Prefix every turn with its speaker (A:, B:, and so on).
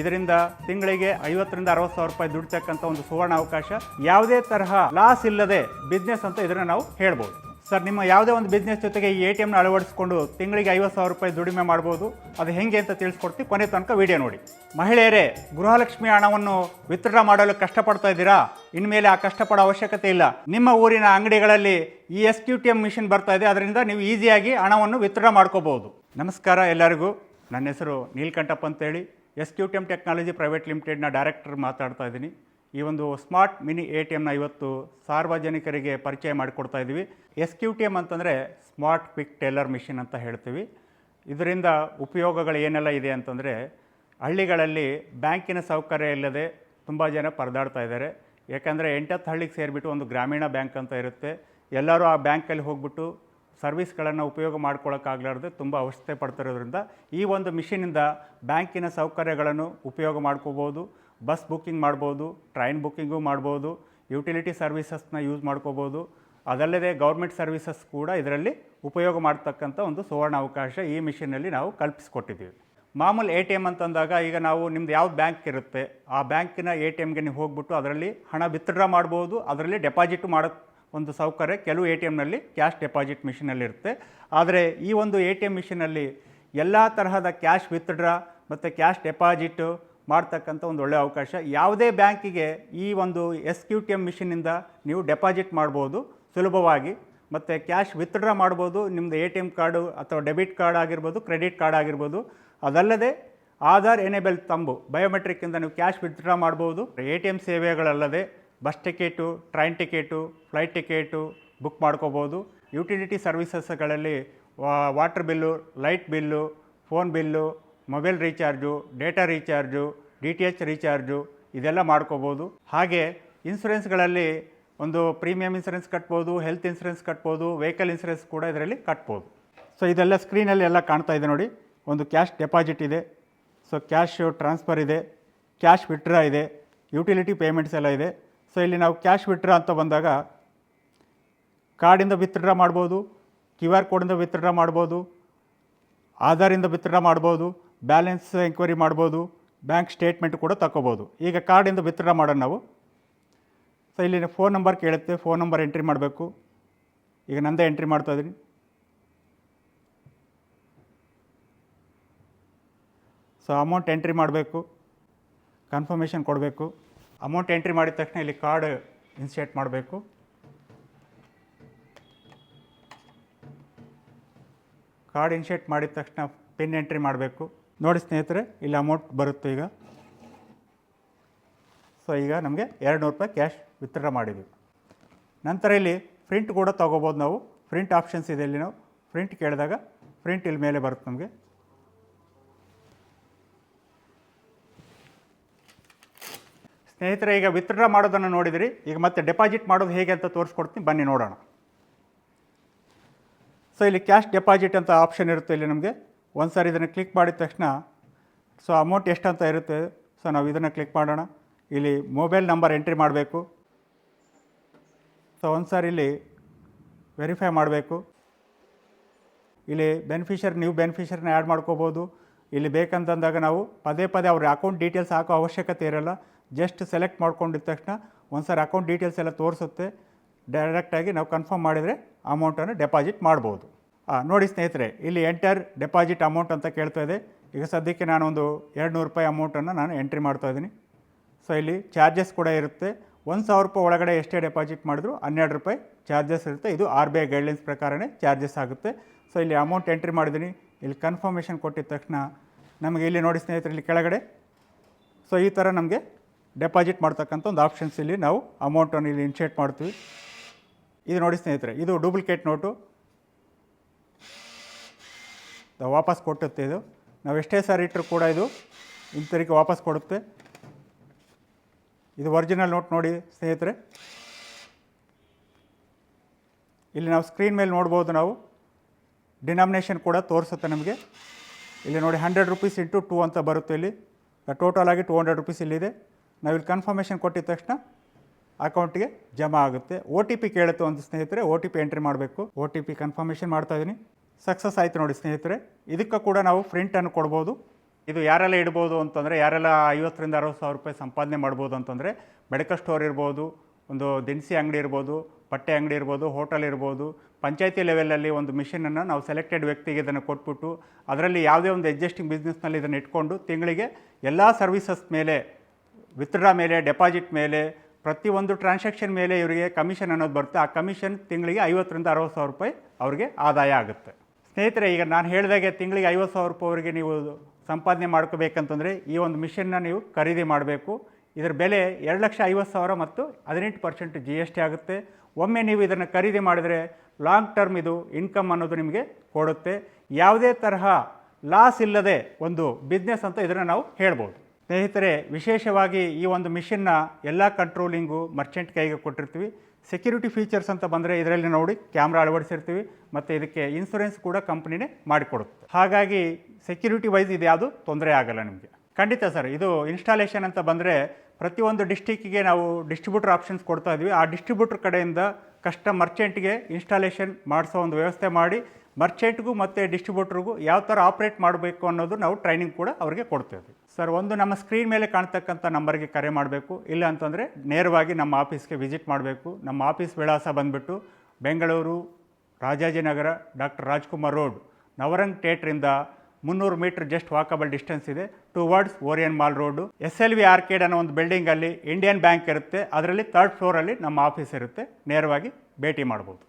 A: ಇದರಿಂದ ತಿಂಗಳಿಗೆ ಐವತ್ತರಿಂದ ಅರವತ್ತು ಸಾವಿರ ರೂಪಾಯಿ ದುಡಿತಕ್ಕಂಥ ಒಂದು ಸುವರ್ಣ ಅವಕಾಶ, ಯಾವುದೇ ತರಹ ಲಾಸ್ ಇಲ್ಲದೆ ಬಿಸ್ನೆಸ್ ಅಂತ ಇದನ್ನು ನಾವು ಹೇಳ್ಬೋದು. ಸರ್, ನಿಮ್ಮ ಯಾವುದೇ ಒಂದು ಬಿಸ್ನೆಸ್ ಜೊತೆಗೆ ಈ ಎ ಟಿ ಎಮ್ನ ಅಳವಡಿಸಿಕೊಂಡು ತಿಂಗಳಿಗೆ ಐವತ್ತು ಸಾವಿರ ರೂಪಾಯಿ ದುಡಿಮೆ ಮಾಡ್ಬೋದು. ಅದು ಹೆಂಗೆ ಅಂತ ತಿಳಿಸ್ಕೊಡ್ತೀವಿ. ಕೊನೆ ತನಕ ವಿಡಿಯೋ ನೋಡಿ. ಮಹಿಳೆಯರೇ, ಗೃಹಲಕ್ಷ್ಮಿ ಹಣವನ್ನು ವಿತ್ಡ್ರಾ ಮಾಡಲು ಕಷ್ಟಪಡ್ತಾ ಇದ್ದೀರಾ? ಇನ್ಮೇಲೆ ಆ ಕಷ್ಟಪಡೋ ಅವಶ್ಯಕತೆ ಇಲ್ಲ. ನಿಮ್ಮ ಊರಿನ ಅಂಗಡಿಗಳಲ್ಲಿ ಈ S Q T M machine ಬರ್ತಾ ಇದೆ. ಅದರಿಂದ ನೀವು ಈಸಿಯಾಗಿ ಹಣವನ್ನು ವಿತ್ಡ್ರಾ ಮಾಡ್ಕೋಬಹುದು. ನಮಸ್ಕಾರ ಎಲ್ಲರಿಗೂ. ನನ್ನ ಹೆಸರು ನೀಲ್ಕಂಠಪ್ಪ ಅಂತೇಳಿ. S Q T M technology private ಲಿಮಿಟೆಡ್ನ ಡೈರೆಕ್ಟರ್ ಮಾತಾಡ್ತಾ ಇದ್ದೀನಿ. ಈ ಒಂದು ಸ್ಮಾರ್ಟ್ ಮಿನಿ ಎ ಟಿ ಎಮ್ನ ಇವತ್ತು ಸಾರ್ವಜನಿಕರಿಗೆ ಪರಿಚಯ ಮಾಡಿಕೊಡ್ತಾ ಇದ್ದೀವಿ. ಎಸ್ ಕ್ಯೂ ಟಿ ಎಂ ಅಂತಂದರೆ ಸ್ಮಾರ್ಟ್ ಕ್ವಿಕ್ ಟೇಲರ್ ಮಿಷಿನ್ ಅಂತ ಹೇಳ್ತೀವಿ. ಇದರಿಂದ ಉಪಯೋಗಗಳು ಏನೆಲ್ಲ ಇದೆ ಅಂತಂದರೆ ಹಳ್ಳಿಗಳಲ್ಲಿ ಬ್ಯಾಂಕಿನ ಸೌಕರ್ಯ ಇಲ್ಲದೆ ತುಂಬ ಜನ ಪರದಾಡ್ತಾ ಇದ್ದಾರೆ. ಯಾಕಂದರೆ ಎಂಟತ್ತು ಹಳ್ಳಿಗೆ ಸೇರಿಬಿಟ್ಟು ಒಂದು ಗ್ರಾಮೀಣ ಬ್ಯಾಂಕ್ ಅಂತ ಇರುತ್ತೆ. ಎಲ್ಲರೂ ಆ ಬ್ಯಾಂಕಲ್ಲಿ ಹೋಗ್ಬಿಟ್ಟು ಸರ್ವಿಸ್ಗಳನ್ನು ಉಪಯೋಗ ಮಾಡ್ಕೊಳ್ಳೋಕ್ಕಾಗಲಾರ್ದೆ ತುಂಬ ಅವಶ್ಯತೆ ಪಡ್ತಿರೋದ್ರಿಂದ ಈ ಒಂದು ಮಿಷಿನಿಂದ ಬ್ಯಾಂಕಿನ ಸೌಕರ್ಯಗಳನ್ನು ಉಪಯೋಗ ಮಾಡ್ಕೋಬೋದು, ಬಸ್ ಬುಕ್ಕಿಂಗ್ ಮಾಡ್ಬೋದು, ಟ್ರೈನ್ ಬುಕ್ಕಿಂಗು ಮಾಡ್ಬೋದು, ಯುಟಿಲಿಟಿ ಸರ್ವಿಸಸ್ನ ಯೂಸ್ ಮಾಡ್ಕೋಬೋದು, ಅದಲ್ಲದೆ ಗೌರ್ಮೆಂಟ್ ಸರ್ವಿಸಸ್ ಕೂಡ ಇದರಲ್ಲಿ ಉಪಯೋಗ ಮಾಡ್ತಕ್ಕಂಥ ಒಂದು ಸುವರ್ಣ ಅವಕಾಶ ಈ ಮಿಷಿನಲ್ಲಿ ನಾವು ಕಲ್ಪಿಸ್ಕೊಟ್ಟಿದ್ದೀವಿ. ಮಾಮೂಲಿ ಎ ಟಿ ಎಂ ಅಂತಂದಾಗ ಈಗ ನಾವು ನಿಮ್ದು ಯಾವ ಬ್ಯಾಂಕ್ ಇರುತ್ತೆ, ಆ ಬ್ಯಾಂಕಿನ ಎ ಟಿ ಎಮ್ಗೆ ನೀವು ಹೋಗ್ಬಿಟ್ಟು ಅದರಲ್ಲಿ ಹಣ ವಿತ್ಡ್ರಾ ಮಾಡ್ಬೋದು, ಅದರಲ್ಲಿ ಡೆಪಾಸಿಟ್ ಮಾಡೋ ಒಂದು ಸೌಕರ್ಯ ಕೆಲವು ಎ ಟಿ ಎಮ್ನಲ್ಲಿ ಕ್ಯಾಶ್ ಡೆಪಾಸಿಟ್ ಮಿಷಿನಲ್ಲಿ ಇರುತ್ತೆ. ಆದರೆ ಈ ಒಂದು ಎ ಟಿ ಎಂ ಮಿಷಿನಲ್ಲಿ ಎಲ್ಲ ತರಹದ ಕ್ಯಾಶ್ ವಿತ್ಡ್ರಾ ಮತ್ತು ಕ್ಯಾಶ್ ಡೆಪಾಸಿಟು ಮಾಡ್ತಕ್ಕಂಥ ಒಂದು ಒಳ್ಳೆಯ ಅವಕಾಶ. ಯಾವುದೇ ಬ್ಯಾಂಕಿಗೆ ಈ ಒಂದು ಎಸ್ ಕ್ಯೂ ಟಿ ಎಂ ಮಿಷಿನಿಂದ ನೀವು ಡೆಪಾಸಿಟ್ ಮಾಡ್ಬೋದು ಸುಲಭವಾಗಿ. ಮತ್ತು ಕ್ಯಾಶ್ ವಿತ್ಡ್ರಾ ಮಾಡ್ಬೋದು ನಿಮ್ಮದು ಎ ಟಿ ಎಂ ಕಾರ್ಡು ಅಥವಾ ಡೆಬಿಟ್ ಕಾರ್ಡ್ ಆಗಿರ್ಬೋದು, ಕ್ರೆಡಿಟ್ ಕಾರ್ಡ್ ಆಗಿರ್ಬೋದು. ಅದಲ್ಲದೆ ಆಧಾರ್ ಎನೇಬಲ್ ತಂಬು ಬಯೋಮೆಟ್ರಿಕ್ಕಿಂದ ನೀವು ಕ್ಯಾಶ್ ವಿತ್ಡ್ರಾ ಮಾಡ್ಬೋದು. A T M ಸೇವೆಗಳಲ್ಲದೆ bus ticket, train ticket, flight ticket book ಮಾಡ್ಕೋಬೋದು. Utility ಸರ್ವಿಸಸ್ಗಳಲ್ಲಿ water bill, light bill, phone bill, mobile recharge, data recharge, D T H recharge ಇದೆಲ್ಲ ಮಾಡ್ಕೋಬೋದು. ಹಾಗೆ ಇನ್ಸೂರೆನ್ಸ್ಗಳಲ್ಲಿ ಒಂದು ಪ್ರೀಮಿಯಂ ಇನ್ಸೂರೆನ್ಸ್ ಕಟ್ಬೋದು, ಹೆಲ್ತ್ ಇನ್ಸೂರೆನ್ಸ್ ಕಟ್ಬೋದು, vehicle insurance ಕೂಡ ಇದರಲ್ಲಿ ಕಟ್ಬೋದು. ಸೊ ಇದೆಲ್ಲ ಸ್ಕ್ರೀನಲ್ಲಿ ಎಲ್ಲ ಕಾಣ್ತಾ ಇದೆ ನೋಡಿ. ಒಂದು ಕ್ಯಾಶ್ ಡೆಪಾಸಿಟ್ ಇದೆ. ಸೊ ಕ್ಯಾಶು ಟ್ರಾನ್ಸ್ಫರ್ ಇದೆ. ಕ್ಯಾಶ್ ವಿತ್ಡ್ರಾ ಇದೆ. ಯುಟಿಲಿಟಿ ಪೇಮೆಂಟ್ಸ್ ಎಲ್ಲ ಇದೆ. ಸೊ ಇಲ್ಲಿ ನಾವು ಕ್ಯಾಶ್ ವಿತ್ಡ್ರಾ ಅಂತ ಬಂದಾಗ ಕಾರ್ಡಿಂದ ವಿತ್ಡ್ರಾ ಮಾಡ್ಬೋದು ಕ್ಯೂ ಆರ್ ಕೋಡಿಂದ ವಿತ್ಡ್ರಾ ಮಾಡ್ಬೋದು ಆಧಾರಿಂದ ವಿತ್ಡ್ರಾ ಮಾಡ್ಬೋದು ಬ್ಯಾಲೆನ್ಸ್ ಎಂಕ್ವೈರಿ ಮಾಡ್ಬೋದು ಬ್ಯಾಂಕ್ ಸ್ಟೇಟ್ಮೆಂಟ್ ಕೂಡ ತಗೋಬೋದು ಈಗ ಕಾರ್ಡಿಂದ ವಿತ್ಡ್ರಾ ಮಾಡೋಣ ನಾವು. ಸೊ ಇಲ್ಲಿ ಫೋನ್ ನಂಬರ್ ಕೇಳುತ್ತೆ ಫೋನ್ ನಂಬರ್ ಎಂಟ್ರಿ ಮಾಡಬೇಕು. ಈಗ ನಂದೇ ಎಂಟ್ರಿ ಮಾಡ್ತಾ ಇದ್ದೀನಿ. ಸೊ ಅಮೌಂಟ್ ಎಂಟ್ರಿ ಮಾಡಬೇಕು ಕನ್ಫರ್ಮೇಷನ್ ಕೊಡಬೇಕು. ಅಮೌಂಟ್ ಎಂಟ್ರಿ ಮಾಡಿದ ತಕ್ಷಣ ಇಲ್ಲಿ ಕಾರ್ಡ್ ಇನ್ಸ್ಟೇಟ್ ಮಾಡಬೇಕು. ಕಾರ್ಡ್ ಇನ್ಸ್ಟೇಟ್ ಮಾಡಿದ ತಕ್ಷಣ ಪಿನ್ ಎಂಟ್ರಿ ಮಾಡಬೇಕು. ನೋಡಿ ಸ್ನೇಹಿತರೆ, ಇಲ್ಲಿ ಅಮೌಂಟ್ ಬರುತ್ತೆ ಈಗ. ಸೊ ಈಗ ನಮಗೆ ಎರಡು ನೂರು ರೂಪಾಯಿ ಕ್ಯಾಶ್ ವಿತ್ಡ್ರಾ ಮಾಡಿದ್ವಿ. ನಂತರ ಇಲ್ಲಿ ಪ್ರಿಂಟ್ ಕೂಡ ತೊಗೋಬೋದು ನಾವು. ಪ್ರಿಂಟ್ ಆಪ್ಷನ್ಸ್ ಇದೆ ಇಲ್ಲಿ ನಾವು. ಪ್ರಿಂಟ್ ಕೇಳಿದಾಗ ಪ್ರಿಂಟ್ ಇಲ್ಲಿ ಮೇಲೆ ಬರುತ್ತೆ ನಮಗೆ. ಸ್ನೇಹಿತರೆ, ಈಗ ವಿತ್ಡ್ರಾ ಮಾಡೋದನ್ನು ನೋಡಿದಿರಿ. ಈಗ ಮತ್ತೆ ಡೆಪಾಸಿಟ್ ಮಾಡೋದು ಹೇಗೆ ಅಂತ ತೋರಿಸ್ಕೊಡ್ತೀನಿ. ಬನ್ನಿ ನೋಡೋಣ. ಸೊ ಇಲ್ಲಿ ಕ್ಯಾಶ್ ಡೆಪಾಸಿಟ್ ಅಂತ ಆಪ್ಷನ್ ಇರುತ್ತೆ ಇಲ್ಲಿ ನಮಗೆ. ಒಂದು ಸಾರಿ ಇದನ್ನು ಕ್ಲಿಕ್ ಮಾಡಿದ ತಕ್ಷಣ ಸೊ ಅಮೌಂಟ್ ಎಷ್ಟು ಅಂತ ಇರುತ್ತೆ. ಸೊ ನಾವು ಇದನ್ನು ಕ್ಲಿಕ್ ಮಾಡೋಣ. ಇಲ್ಲಿ ಮೊಬೈಲ್ ನಂಬರ್ ಎಂಟ್ರಿ ಮಾಡಬೇಕು. ಸೊ ಒಂದು ಸಾರಿ ಇಲ್ಲಿ ವೆರಿಫೈ ಮಾಡಬೇಕು. ಇಲ್ಲಿ ಬೆನಿಫಿಷರಿ ನೀವು ಬೆನಿಫಿಷರಿನ ಆ್ಯಡ್ ಮಾಡ್ಕೋಬೋದು. ಇಲ್ಲಿ ಬೇಕಂತಂದಾಗ ನಾವು ಪದೇ ಪದೇ ಅವ್ರ ಅಕೌಂಟ್ ಡೀಟೇಲ್ಸ್ ಹಾಕೋ ಅವಶ್ಯಕತೆ ಇರಲ್ಲ. ಜಸ್ಟ್ ಸೆಲೆಕ್ಟ್ ಮಾಡ್ಕೊಂಡಿದ್ದ ತಕ್ಷಣ ಒಂದು ಸಾರಿ ಅಕೌಂಟ್ ಡೀಟೇಲ್ಸ್ ಎಲ್ಲ ತೋರಿಸುತ್ತೆ. ಡೈರೆಕ್ಟಾಗಿ ನಾವು ಕನ್ಫರ್ಮ್ ಮಾಡಿದರೆ ಅಮೌಂಟನ್ನು ಡೆಪಾಸಿಟ್ ಮಾಡ್ಬೋದು. ನೋಡಿ ಸ್ನೇಹಿತರೆ, ಇಲ್ಲಿ ಎಂಟರ್ ಡೆಪಾಸಿಟ್ ಅಮೌಂಟ್ ಅಂತ ಕೇಳ್ತಾ ಇದೆ. ಈಗ ಸದ್ಯಕ್ಕೆ ನಾನು ಒಂದು ಎರಡು ನೂರು ರೂಪಾಯಿ ಅಮೌಂಟನ್ನು ನಾನು ಎಂಟ್ರಿ ಮಾಡ್ತಾ ಇದ್ದೀನಿ. ಸೊ ಇಲ್ಲಿ ಚಾರ್ಜಸ್ ಕೂಡ ಇರುತ್ತೆ. ಒಂದು ಸಾವಿರ ರೂಪಾಯಿ ಒಳಗಡೆ ಎಷ್ಟೇ ಡೆಪಾಸಿಟ್ ಮಾಡಿದ್ರು ಹನ್ನೆರಡು ರೂಪಾಯಿ ಚಾರ್ಜಸ್ ಇರುತ್ತೆ. ಇದು ಆರ್ ಬಿ ಐ ಗೈಡ್ಲೈನ್ಸ್ ಪ್ರಕಾರನೇ ಚಾರ್ಜಸ್ ಆಗುತ್ತೆ. ಸೊ ಇಲ್ಲಿ ಅಮೌಂಟ್ ಎಂಟ್ರಿ ಮಾಡಿದ್ದೀನಿ. ಇಲ್ಲಿ ಕನ್ಫರ್ಮೇಷನ್ ಕೊಟ್ಟಿದ ತಕ್ಷಣ ನಮಗೆ ಇಲ್ಲಿ ನೋಡಿ ಸ್ನೇಹಿತರೆ, ಇಲ್ಲಿ ಕೆಳಗಡೆ. ಸೊ ಈ ಥರ ನಮಗೆ ಡೆಪಾಸಿಟ್ ಮಾಡ್ತಕ್ಕಂಥ ಒಂದು ಆಪ್ಷನ್ಸ್ ಇಲ್ಲಿ ನಾವು ಅಮೌಂಟನ್ನು ಇಲ್ಲಿ ಇನ್ಶೇಟ್ ಮಾಡ್ತೀವಿ. ಇದು ನೋಡಿ ಸ್ನೇಹಿತರೆ, ಇದು ಡೂಪ್ಲಿಕೇಟ್ ನೋಟು ವಾಪಸ್ ಕೊಟ್ಟುತ್ತೆ ಇದು. ನಾವು ಎಷ್ಟೇ ಸಾರಿ ಇಟ್ಟರು ಕೂಡ ಇದು ಹಿಂತಿರುಗಿ ವಾಪಸ್ ಕೊಡುತ್ತೆ. ಇದು ಒರಿಜಿನಲ್ ನೋಟ್ ನೋಡಿ ಸ್ನೇಹಿತರೆ. ಇಲ್ಲಿ ನಾವು ಸ್ಕ್ರೀನ್ ಮೇಲೆ ನೋಡ್ಬೋದು ನಾವು. ಡಿನಾಮಿನೇಷನ್ ಕೂಡ ತೋರಿಸುತ್ತೆ ನಮಗೆ. ಇಲ್ಲಿ ನೋಡಿ ಹಂಡ್ರೆಡ್ ರುಪೀಸ್ ಇಂಟು ಟೂ ಅಂತ ಬರುತ್ತೆ ಇಲ್ಲಿ. ಟೋಟಲ್ ಆಗಿ ಟೂ ಹಂಡ್ರೆಡ್ ರುಪೀಸ್ ಇಲ್ಲಿದೆ. ನಾವು ಕನ್ಫರ್ಮೇಷನ್ ಕೊಟ್ಟಿದ ತಕ್ಷಣ ಅಕೌಂಟ್ಗೆ ಜಮಾ ಆಗುತ್ತೆ. ಒ ಟಿ ಪಿ ಕೇಳುತ್ತೆ ಒಂದು ಸ್ನೇಹಿತರೆ ಒ ಟಿ ಪಿ ಎಂಟ್ರಿ ಮಾಡಬೇಕು. ಒ ಟಿ ಪಿ ಕನ್ಫರ್ಮೇಷನ್ ಮಾಡ್ತಾ ಇದ್ದೀನಿ ಸಕ್ಸಸ್ ಆಯಿತು ನೋಡಿ ಸ್ನೇಹಿತರೆ. ಇದಕ್ಕೆ ಕೂಡ ನಾವು ಪ್ರಿಂಟನ್ನು ಕೊಡ್ಬೋದು. ಇದು ಯಾರೆಲ್ಲ ಇಡ್ಬೋದು ಅಂತಂದರೆ, ಯಾರೆಲ್ಲ ಐವತ್ತರಿಂದ ಅರವತ್ತು ಸಾವಿರ ರೂಪಾಯಿ ಸಂಪಾದನೆ ಮಾಡ್ಬೋದು ಅಂತಂದರೆ ಮೆಡಿಕಲ್ ಸ್ಟೋರ್ ಇರ್ಬೋದು, ಒಂದು ದಿನಸಿ ಅಂಗಡಿ ಇರ್ಬೋದು, ಬಟ್ಟೆ ಅಂಗಡಿ ಇರ್ಬೋದು ಹೋಟೆಲ್ ಇರ್ಬೋದು, ಪಂಚಾಯತಿ ಲೆವೆಲಲ್ಲಿ ಒಂದು ಮಿಷಿನನ್ನು ನಾವು ಸೆಲೆಕ್ಟೆಡ್ ವ್ಯಕ್ತಿಗೆ ಇದನ್ನು ಕೊಟ್ಬಿಟ್ಟು, ಅದರಲ್ಲಿ ಯಾವುದೇ ಒಂದು ಎಕ್ಸಿಸ್ಟಿಂಗ್ ಬಿಸ್ನೆಸ್ನಲ್ಲಿ ಇದನ್ನು ಇಟ್ಕೊಂಡು ತಿಂಗಳಿಗೆ ಎಲ್ಲ ಸರ್ವಿಸಸ್ ಮೇಲೆ ವಿತ್ಡ್ರಾ ಮೇಲೆ, ಡೆಪಾಸಿಟ್ ಮೇಲೆ, ಪ್ರತಿಯೊಂದು ಟ್ರಾನ್ಸಾಕ್ಷನ್ ಮೇಲೆ ಇವರಿಗೆ ಕಮಿಷನ್ ಅನ್ನೋದು ಬರುತ್ತೆ. ಆ ಕಮಿಷನ್ ತಿಂಗಳಿಗೆ ಐವತ್ತರಿಂದ ಅರವತ್ತು ಸಾವಿರ ರೂಪಾಯಿ ಅವರಿಗೆ ಆದಾಯ ಆಗುತ್ತೆ. ಸ್ನೇಹಿತರೆ, ಈಗ ನಾನು ಹೇಳಿದಾಗೆ ತಿಂಗಳಿಗೆ ಐವತ್ತು ಸಾವಿರ ರೂಪಾಯಿವರೆಗೆ ನೀವು ಸಂಪಾದನೆ ಮಾಡ್ಕೋಬೇಕಂತಂದರೆ ಈ ಒಂದು ಮಿಷನ್ನ ನೀವು ಖರೀದಿ ಮಾಡಬೇಕು. ಇದರ ಬೆಲೆ ಎರಡು ಲಕ್ಷ ಐವತ್ತು ಸಾವಿರ ಮತ್ತು ಹದಿನೆಂಟು ಪರ್ಸೆಂಟ್ ಜಿ ಎಸ್ ಟಿ ಆಗುತ್ತೆ. ಒಮ್ಮೆ ನೀವು ಇದನ್ನು ಖರೀದಿ ಮಾಡಿದರೆ ಲಾಂಗ್ ಟರ್ಮ್ ಇದು ಇನ್ಕಮ್ ಅನ್ನೋದು ನಿಮಗೆ ಕೊಡುತ್ತೆ. ಯಾವುದೇ ತರಹ ಲಾಸ್ ಇಲ್ಲದೆ ಒಂದು ಬಿಸ್ನೆಸ್ ಅಂತ ಇದನ್ನು ನಾವು ಹೇಳ್ಬೋದು. ಸ್ನೇಹಿತರೆ, ವಿಶೇಷವಾಗಿ ಈ ಒಂದು ಮಿಷಿನ್ನ ಎಲ್ಲ ಕಂಟ್ರೋಲಿಂಗು ಮರ್ಚೆಂಟ್ ಕೈಗೆ ಕೊಟ್ಟಿರ್ತೀವಿ. ಸೆಕ್ಯೂರಿಟಿ ಫೀಚರ್ಸ್ ಅಂತ ಬಂದರೆ ಇದರಲ್ಲಿ ನೋಡಿ, ಕ್ಯಾಮ್ರಾ ಅಳವಡಿಸಿರ್ತೀವಿ, ಮತ್ತು ಇದಕ್ಕೆ ಇನ್ಸೂರೆನ್ಸ್ ಕೂಡ ಕಂಪ್ನಿನೇ ಮಾಡಿಕೊಡುತ್ತೆ. ಹಾಗಾಗಿ ಸೆಕ್ಯೂರಿಟಿ ವೈಸ್ ಇದು ಯಾವುದು ತೊಂದರೆ ಆಗಲ್ಲ ನಿಮಗೆ. ಖಂಡಿತ ಸರ್, ಇದು ಇನ್ಸ್ಟಾಲೇಷನ್ ಅಂತ ಬಂದರೆ ಪ್ರತಿಯೊಂದು ಡಿಸ್ಟಿಕ್ಕಿಗೆ ನಾವು ಡಿಸ್ಟ್ರಿಬ್ಯೂಟರ್ ಆಪ್ಷನ್ಸ್ ಕೊಡ್ತಾ ಇದ್ವಿ. ಆ ಡಿಸ್ಟ್ರಿಬ್ಯೂಟರ್ ಕಡೆಯಿಂದ ಕಸ್ಟಮ್ ಮರ್ಚೆಂಟ್ಗೆ ಇನ್ಸ್ಟಾಲೇಷನ್ ಮಾಡಿಸೋ ಒಂದು ವ್ಯವಸ್ಥೆ ಮಾಡಿ ಮರ್ಚೆಂಟ್ಗೂ ಮತ್ತು ಡಿಸ್ಟ್ರಿಬ್ಯೂಟ್ರಿಗೂ ಯಾವ ಥರ ಆಪ್ರೇಟ್ ಮಾಡಬೇಕು ಅನ್ನೋದು ನಾವು ಟ್ರೈನಿಂಗ್ ಕೂಡ ಅವರಿಗೆ ಕೊಡ್ತೇವೆ. ಸರ್, ಒಂದು ನಮ್ಮ ಸ್ಕ್ರೀನ್ ಮೇಲೆ ಕಾಣ್ತಕ್ಕಂಥ ನಂಬರ್ಗೆ ಕರೆ ಮಾಡಬೇಕು. ಇಲ್ಲ ಅಂತಂದರೆ ನೇರವಾಗಿ ನಮ್ಮ ಆಫೀಸ್ಗೆ ವಿಸಿಟ್ ಮಾಡಬೇಕು. ನಮ್ಮ ಆಫೀಸ್ ವಿಳಾಸ ಬಂದುಬಿಟ್ಟು ಬೆಂಗಳೂರು, ರಾಜಾಜಿನಗರ, ಡಾಕ್ಟರ್ ರಾಜ್ಕುಮಾರ್ ರೋಡ್, ನವರಂಗ್ ಥಿಯೇಟ್ರಿಂದ ಮುನ್ನೂರು ಮೀಟರ್ ಜಸ್ಟ್ ವಾಕಬಲ್ ಡಿಸ್ಟೆನ್ಸ್ ಇದೆ. Towards Orion mall road S L V arcade ಅನ್ನೋ ಒಂದು ಬಿಲ್ಡಿಂಗಲ್ಲಿ ಇಂಡಿಯನ್ ಬ್ಯಾಂಕ್ ಇರುತ್ತೆ. ಅದರಲ್ಲಿ ತರ್ಡ್ ಫ್ಲೋರಲ್ಲಿ ನಮ್ಮ ಆಫೀಸ್ ಇರುತ್ತೆ. ನೇರವಾಗಿ ಭೇಟಿ ಮಾಡ್ಬೋದು.